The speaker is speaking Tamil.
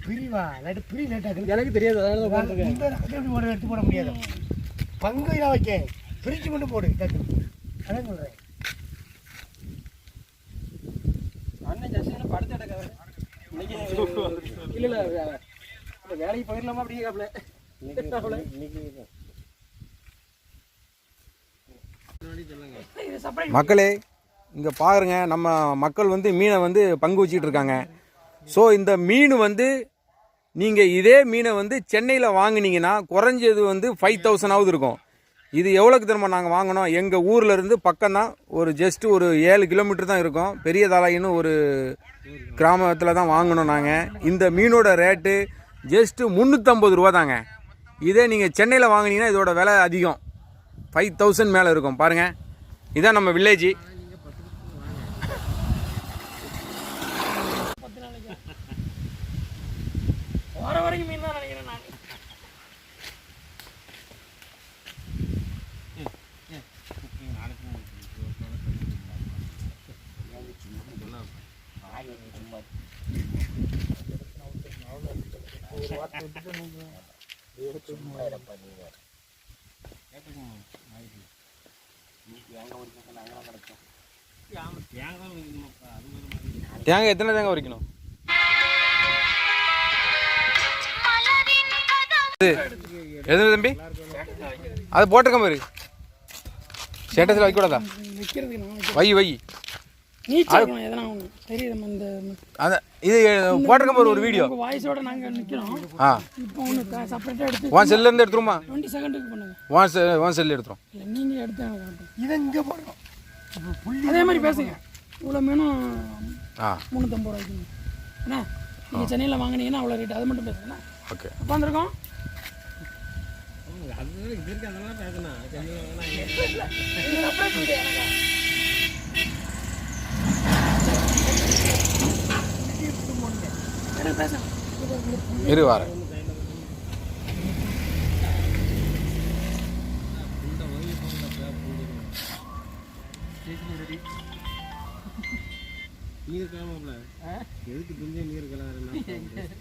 பிரிவா? இல்லாட்டி பிரி லேட்டாக எனக்கு தெரியாது அதனால போட எடுத்து போட முடியாது. பங்கு இதாக வைக்க. பிரிச்சு மட்டும் போடு. டக்குனு அதான் சொல்கிறேன் அண்ணன் ஜஸ்ட் படுத்து எடுக்காது இல்லை இல்லை இந்த வேலைக்கு போயிடலாமா அப்படியே காப்பில் மக்களே இங்கே பாருங்க நம்ம மக்கள் வந்து மீனை வந்து பங்கு வச்சுக்கிட்டு இருக்காங்க. ஸோ இந்த மீன் வந்து நீங்கள் இதே மீனை வந்து சென்னையில் வாங்குனீங்கன்னா குறைஞ்சது வந்து ஃபைவ் தௌசண்டாவது இருக்கும். இது எவ்வளோக்கு திரும்ப நாங்கள் வாங்கினோம்? எங்கள் ஊரில் இருந்து பக்கம்தான். ஒரு ஜஸ்ட் ஒரு ஏழு கிலோமீட்டர் தான் இருக்கும். பெரிய தாலாயின்னு ஒரு கிராமத்தில் தான் வாங்கினோம் நாங்கள் இந்த மீனோட ரேட்டு ஜஸ்ட்டு முந்நூற்றம்பது ரூபா தாங்க. இதே நீங்கள் சென்னையில் வாங்கினீங்கன்னா இதோட விலை அதிகம். ஃபைவ் தௌசண்ட் மேலே இருக்கும். பாருங்கள் இதான் நம்ம வில்லேஜ் வர வரைக்கும் மீன் தான் நினைக்கிறேன் நான். தேங்காய் எத்தனை தேங்காய் உரிக்கணும்? எது தம்பி? அது போட்டிருக்க பாரு. ஸ்டேட்டஸில் வைக்கக்கூடாதா? வை வை. போட்டிருக்க ஒரு வீடியோ. வாய்ஸோட நாங்கள் நிற்கிறோம் ஆ. இப்போ ஒன்று செப்பரேட்டாக எடுத்து உன் செல்ல இருந்து எடுத்துருமா டுவெண்ட்டி செகண்டுக்கு பண்ணுங்க. உன் செல் உன் செல்லு எடுத்துரும் நீங்கள் எடுத்து. இதை இங்கே அதே மாதிரி பேசுங்க. இவ்வளோ மீனும் ஆ. முந்நூற்றம்பது ரூபாய்க்கு என்ன? நீங்கள் சென்னையில் வாங்கினீங்கன்னா அவ்வளோ ரேட் அது மட்டும் பேசுங்கண்ணா ஓகே. உட்காந்துருக்கோம் இரு வாரேன். நீர் கிளம்பல எதுக்கு பிஞ்ச நீர் கிளம்புறேன்னா